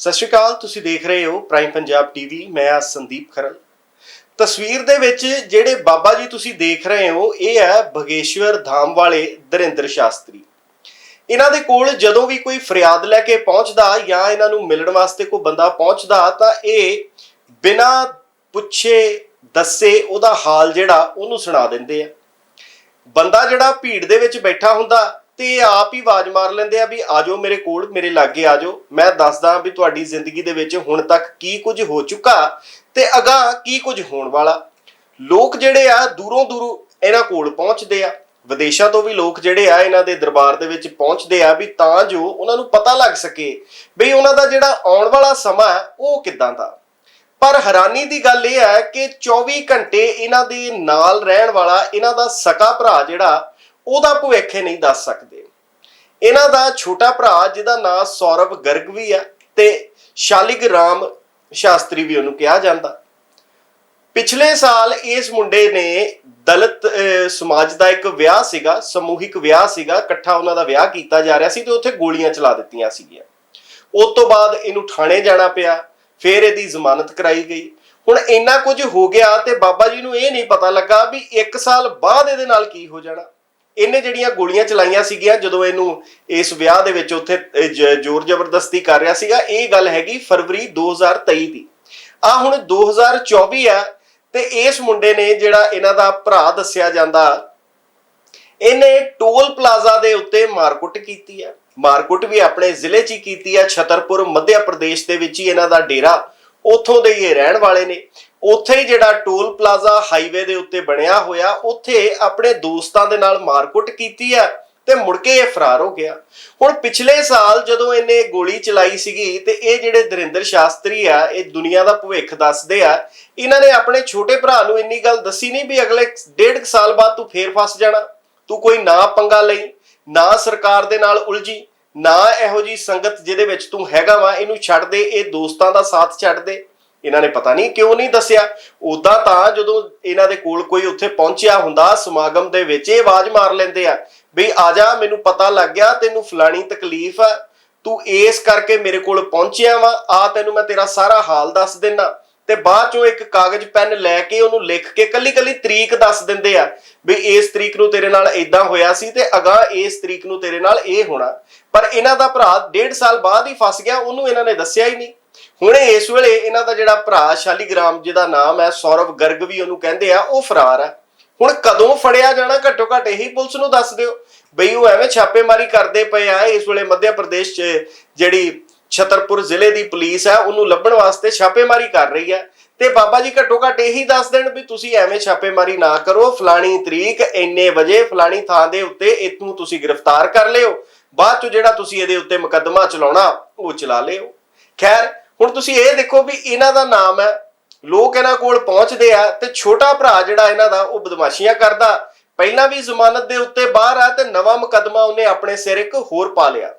ਸਤਿ ਸ਼੍ਰੀ ਅਕਾਲ, ਤੁਸੀਂ ਦੇਖ ਰਹੇ ਹੋ ਪ੍ਰਾਈਮ ਪੰਜਾਬ ਟੀਵੀ ਮੈਂ ਆ ਸੰਦੀਪ ਖਰਲ। ਤਸਵੀਰ ਦੇ ਵਿੱਚ ਜਿਹੜੇ ਬਾਬਾ ਜੀ ਤੁਸੀਂ ਦੇਖ ਰਹੇ ਹੋ, ਇਹ ਹੈ ਬਗੇਸ਼ਵਰ ਧਾਮ ਵਾਲੇ ਦਰਿੰਦਰ ਸ਼ਾਸਤਰੀ। ਇਹਨਾਂ ਦੇ ਕੋਲ ਜਦੋਂ ਵੀ ਕੋਈ ਫਰਿਆਦ ਲੈ ਕੇ ਪਹੁੰਚਦਾ ਜਾਂ ਇਹਨਾਂ ਨੂੰ ਮਿਲਣ ਵਾਸਤੇ ਕੋਈ ਬੰਦਾ ਪਹੁੰਚਦਾ, ਤਾਂ ਇਹ ਬਿਨਾਂ ਪੁੱਛੇ ਦੱਸੇ ਉਹਦਾ ਹਾਲ ਜਿਹੜਾ, ਉਹਨੂੰ ਸੁਣਾ ਦਿੰਦੇ ਆ। ਬੰਦਾ ਜਿਹੜਾ ਭੀੜ ਦੇ ਵਿੱਚ ਬੈਠਾ ਹੁੰਦਾ ਤੇ ਇਹ ਆਪ ਹੀ ਆਵਾਜ਼ ਮਾਰ ਲੈਂਦੇ ਆ ਵੀ ਆਜੋ ਮੇਰੇ ਕੋਲ, ਮੇਰੇ ਲਾਗੇ ਆਜੋ ਮੈਂ ਦੱਸਦਾ ਵੀ ਤੁਹਾਡੀ ਜ਼ਿੰਦਗੀ ਦੇ ਵਿੱਚ ਹੁਣ ਤੱਕ ਕੀ ਕੁਝ ਹੋ ਚੁੱਕਾ ਤੇ ਅਗਾਂਹ ਕੀ ਕੁਝ ਹੋਣ ਵਾਲਾ। ਲੋਕ ਜਿਹੜੇ ਆ, ਦੂਰੋਂ ਦੂਰੋਂ ਇਹਨਾਂ ਕੋਲ ਪਹੁੰਚਦੇ ਆ। ਵਿਦੇਸ਼ਾਂ ਤੋਂ ਵੀ ਲੋਕ ਜਿਹੜੇ ਆ, ਇਹਨਾਂ ਦੇ ਦਰਬਾਰ ਦੇ ਵਿੱਚ ਪਹੁੰਚਦੇ ਆ ਵੀ ਤਾਂ ਜੋ ਉਹਨਾਂ ਨੂੰ ਪਤਾ ਲੱਗ ਸਕੇ ਵੀ ਉਹਨਾਂ ਦਾ ਜਿਹੜਾ ਆਉਣ ਵਾਲਾ ਸਮਾਂ ਉਹ ਕਿੱਦਾਂ ਦਾ। ਪਰ ਹੈਰਾਨੀ ਦੀ ਗੱਲ ਇਹ ਹੈ ਕਿ 24 ਘੰਟੇ ਇਹਨਾਂ ਦੇ ਨਾਲ ਰਹਿਣ ਵਾਲਾ, ਇਹਨਾਂ ਦਾ ਸਕਾ ਭਰਾ ਜਿਹੜਾ ਉਹਦਾ ਭਵਿੱਖ ਇਹ ਨਹੀਂ ਦੱਸ ਸਕਦੇ। ਇਹਨਾਂ ਦਾ ਛੋਟਾ ਭਰਾ, ਜਿਹਦਾ ਨਾਮ ਸੌਰਵ ਗਰਗ ਵੀ ਆ ਤੇ ਸ਼ਾਲਿਗ ਰਾਮ ਸ਼ਾਸਤਰੀ ਵੀ ਉਹਨੂੰ ਕਿਹਾ ਜਾਂਦਾ। ਪਿਛਲੇ ਸਾਲ ਇਸ ਮੁੰਡੇ ਨੇ ਦਲਿਤ ਸਮਾਜ ਦਾ ਇੱਕ ਵਿਆਹ ਸੀਗਾ, ਸਮੂਹਿਕ ਵਿਆਹ ਸੀਗਾ, ਇਕੱਠਾ ਉਹਨਾਂ ਦਾ ਵਿਆਹ ਕੀਤਾ ਜਾ ਰਿਹਾ ਸੀ ਤੇ ਉੱਥੇ ਗੋਲੀਆਂ ਚਲਾ ਦਿੱਤੀਆਂ ਸੀਗੀਆਂ। ਉਸ ਤੋਂ ਬਾਅਦ ਇਹਨੂੰ ਥਾਣੇ ਜਾਣਾ ਪਿਆ, ਫਿਰ ਇਹਦੀ ਜ਼ਮਾਨਤ ਕਰਾਈ ਗਈ। ਹੁਣ ਇੰਨਾ ਕੁਝ ਹੋ ਗਿਆ ਤੇ ਬਾਬਾ ਜੀ ਨੂੰ ਇਹ ਨਹੀਂ ਪਤਾ ਲੱਗਾ ਵੀ 1 ਸਾਲ ਬਾਅਦ ਇਹਦੇ ਨਾਲ ਕੀ ਹੋ ਜਾਣਾ। ਇਹਨੇ ਜਿਹੜੀਆਂ ਗੋਲੀਆਂ ਚਲਾਈਆਂ ਸੀਗੀਆਂ, ਜਦੋਂ ਇਹਨੂੰ ਇਸ ਵਿਆਹ ਦੇ ਵਿੱਚ ਉੱਥੇ ਜ਼ੋਰ ਜ਼ਬਰਦਸਤੀ ਕਰ ਰਿਹਾ ਸੀਗਾ, ਇਹ ਗੱਲ ਹੈਗੀ ਫਰਵਰੀ 2023 ਦੀ। ਆ ਹੁਣ 2024 ਆ, ਤੇ ਇਸ ਮੁੰਡੇ ਨੇ ਜਿਹੜਾ ਇਹਨਾਂ ਦਾ ਭਰਾ ਦੱਸਿਆ ਜਾਂਦਾ, ਇਹਨੇ ਟੋਲ ਪਲਾਜ਼ਾ ਦੇ ਉੱਤੇ ਮਾਰਕੁੱਟ ਕੀਤੀ ਆ। ਮਾਰਕੁੱਟ ਵੀ ਆਪਣੇ ਜ਼ਿਲ੍ਹੇ 'ਚ ਹੀ ਕੀਤੀ ਆ, ਛਤਰਪੁਰ ਮੱਧ ਪ੍ਰਦੇਸ਼ ਦੇ ਵਿੱਚ ਹੀ ਇਹਨਾਂ ਦਾ ਡੇਰਾ, ਉੱਥੋਂ ਦੇ ਹੀ ਇਹ ਰਹਿਣ ਵਾਲੇ ਨੇ। ਉੱਥੇ ਹੀ ਜਿਹੜਾ ਟੋਲ ਪਲਾਜ਼ਾ ਹਾਈਵੇ ਦੇ ਉੱਤੇ ਬਣਿਆ ਹੋਇਆ, ਉੱਥੇ ਆਪਣੇ ਦੋਸਤਾਂ ਦੇ ਨਾਲ ਮਾਰਕੁੱਟ ਕੀਤੀ ਆ ਤੇ ਮੁੜ ਕੇ ਇਹ ਫਰਾਰ ਹੋ ਗਿਆ। ਹੁਣ ਪਿਛਲੇ ਸਾਲ ਜਦੋਂ ਇਹਨੇ ਗੋਲੀ ਚਲਾਈ ਸੀਗੀ ਤੇ ਇਹ ਜਿਹੜੇ ਦਰਿੰਦਰ ਸ਼ਾਸਤਰੀ ਆ, ਇਹ ਦੁਨੀਆ ਦਾ ਭਵਿੱਖ ਦੱਸਦੇ ਆ, ਇਹਨਾਂ ਨੇ ਆਪਣੇ ਛੋਟੇ ਭਰਾ ਨੂੰ ਇੰਨੀ ਗੱਲ ਦੱਸੀ ਨਹੀਂ ਵੀ ਅਗਲੇ ਡੇਢ ਕੁ ਸਾਲ ਬਾਅਦ ਤੂੰ ਫੇਰ ਫਸ ਜਾਣਾ। ਤੂੰ ਕੋਈ ਨਾ ਪੰਗਾ ਲਈ, ਨਾ ਸਰਕਾਰ ਦੇ ਨਾਲ ਉਲਝੀ, ਨਾ ਇਹੋ ਜੀ ਸੰਗਤ ਜਿਹਦੇ ਵਿੱਚ ਤੂੰ ਹੈਗਾ ਵਾ, ਇਹਨੂੰ ਛੱਡ ਦੇ, ਇਹ ਦੋਸਤਾਂ ਦਾ ਸਾਥ ਛੱਡ ਦੇ। ਇਹਨਾਂ ਨੇ ਪਤਾ ਨਹੀਂ ਕਿਉਂ ਨਹੀਂ ਦੱਸਿਆ। ਉਦਾਂ ਤਾਂ ਜਦੋਂ ਇਹਨਾਂ ਦੇ ਕੋਲ ਕੋਈ ਉੱਥੇ ਪਹੁੰਚਿਆ ਹੁੰਦਾ, ਸਮਾਗਮ ਦੇ ਵਿੱਚ ਇਹ ਆਵਾਜ਼ ਮਾਰ ਲੈਂਦੇ ਆ, ਵੀ ਆ ਜਾ, ਮੈਨੂੰ ਪਤਾ ਲੱਗ ਗਿਆ, ਤੈਨੂੰ ਫਲਾਣੀ ਤਕਲੀਫ ਆ, ਤੂੰ ਇਸ ਕਰਕੇ ਮੇਰੇ ਕੋਲ ਪਹੁੰਚਿਆ ਵਾ, ਆ ਤੈਨੂੰ ਮੈਂ ਤੇਰਾ ਸਾਰਾ ਹਾਲ ਦੱਸ ਦਿੰਨਾ। ਤੇ ਬਾਅਦ ਚੋਂ ਇੱਕ ਕਾਗਜ਼ ਪੈਨ ਲੈ ਕੇ ਉਹਨੂੰ ਲਿਖ ਕੇ ਕੱਲੀ ਕੱਲੀ ਤਰੀਕ ਦੱਸ ਦਿੰਦੇ ਆ, ਵੀ ਇਸ ਤਰੀਕ ਨੂੰ ਤੇਰੇ ਨਾਲ ਇਦਾਂ ਹੋਇਆ ਸੀ ਤੇ ਅਗਾਹ ਇਸ ਤਰੀਕ ਨੂੰ ਤੇਰੇ ਨਾਲ ਇਹ ਹੋਣਾ। ਪਰ ਇਹਨਾਂ ਦਾ ਭਰਾ ਡੇਢ ਸਾਲ ਬਾਅਦ ਹੀ ਫਸ ਗਿਆ, ਉਹਨੂੰ ਇਹਨਾਂ ਨੇ ਦੱਸਿਆ ਹੀ ਨਹੀਂ। ਹੁਣੇ ਇਸ ਵੇਲੇ ਇਹਨਾਂ ਦਾ ਜਿਹੜਾ ਭਰਾ ਸ਼ਾਲੀਗ੍ਰਾਮ, ਜਿਹਦਾ ਨਾਮ ਹੈ ਸੌਰਵ ਗਰਗ ਵੀ ਉਹਨੂੰ ਕਹਿੰਦੇ ਆ, ਉਹ ਫਰਾਰ ਆ। ਹੁਣ ਕਦੋਂ ਫੜਿਆ ਜਾਣਾ, ਘੱਟੋ ਘੱਟ ਇਹੀ ਪੁਲਿਸ ਨੂੰ ਦੱਸ ਦਿਓ। ਬਈ ਉਹ ਐਵੇਂ ਛਾਪੇਮਾਰੀ ਕਰਦੇ ਪਏ ਆ, ਇਸ ਵੇਲੇ ਮੱਧ ਪ੍ਰਦੇਸ਼ 'ਚ ਜਿਹੜੀ ਛਤਰਪੁਰ ਜ਼ਿਲ੍ਹੇ ਦੀ ਪੁਲਿਸ ਹੈ ਉਹਨੂੰ ਲੱਭਣ ਵਾਸਤੇ ਛਾਪੇਮਾਰੀ ਕਰ ਰਹੀ ਹੈ ਤੇ ਬਾਬਾ ਜੀ ਘੱਟੋ ਘੱਟ ਇਹੀ ਦੱਸ ਦੇਣ ਵੀ ਤੁਸੀਂ ਐਵੇਂ ਛਾਪੇਮਾਰੀ ਨਾ ਕਰੋ। ਫਲਾਣੀ ਤਰੀਕ ਇੰਨੇ ਵਜੇ ਫਲਾਣੀ ਥਾਂ ਦੇ ਉੱਤੇ ਇਤਨੂੰ ਤੁਸੀਂ ਗ੍ਰਿਫਤਾਰ ਕਰ ਲਿਓ। ਬਾਅਦ ਚ ਜਿਹੜਾ ਤੁਸੀਂ ਇਹਦੇ ਉੱਤੇ ਮੁਕੱਦਮਾ ਚਲਾਉਣਾ, ਉਹ ਚਲਾ ਲਿਓ। ਖੈਰ ਹੁਣ ਤੁਸੀਂ ਇਹ ਦੇਖੋ ਵੀ ਇਹਨਾਂ ਦਾ ਨਾਮ ਹੈ, ਲੋਕ ਇਹਨਾਂ ਕੋਲ ਪਹੁੰਚਦੇ ਆ ਤੇ ਛੋਟਾ ਭਰਾ ਜਿਹੜਾ ਇਹਨਾਂ ਦਾ ਉਹ ਬਦਮਾਸ਼ੀਆਂ ਕਰਦਾ। ਪਹਿਲਾਂ ਵੀ ਜ਼ਮਾਨਤ ਦੇ ਉੱਤੇ ਬਾਹਰ ਆ ਤੇ ਨਵਾਂ ਮੁਕੱਦਮਾ ਉਹਨੇ ਆਪਣੇ ਸਿਰ ਇੱਕ ਹੋਰ ਪਾ ਲਿਆ।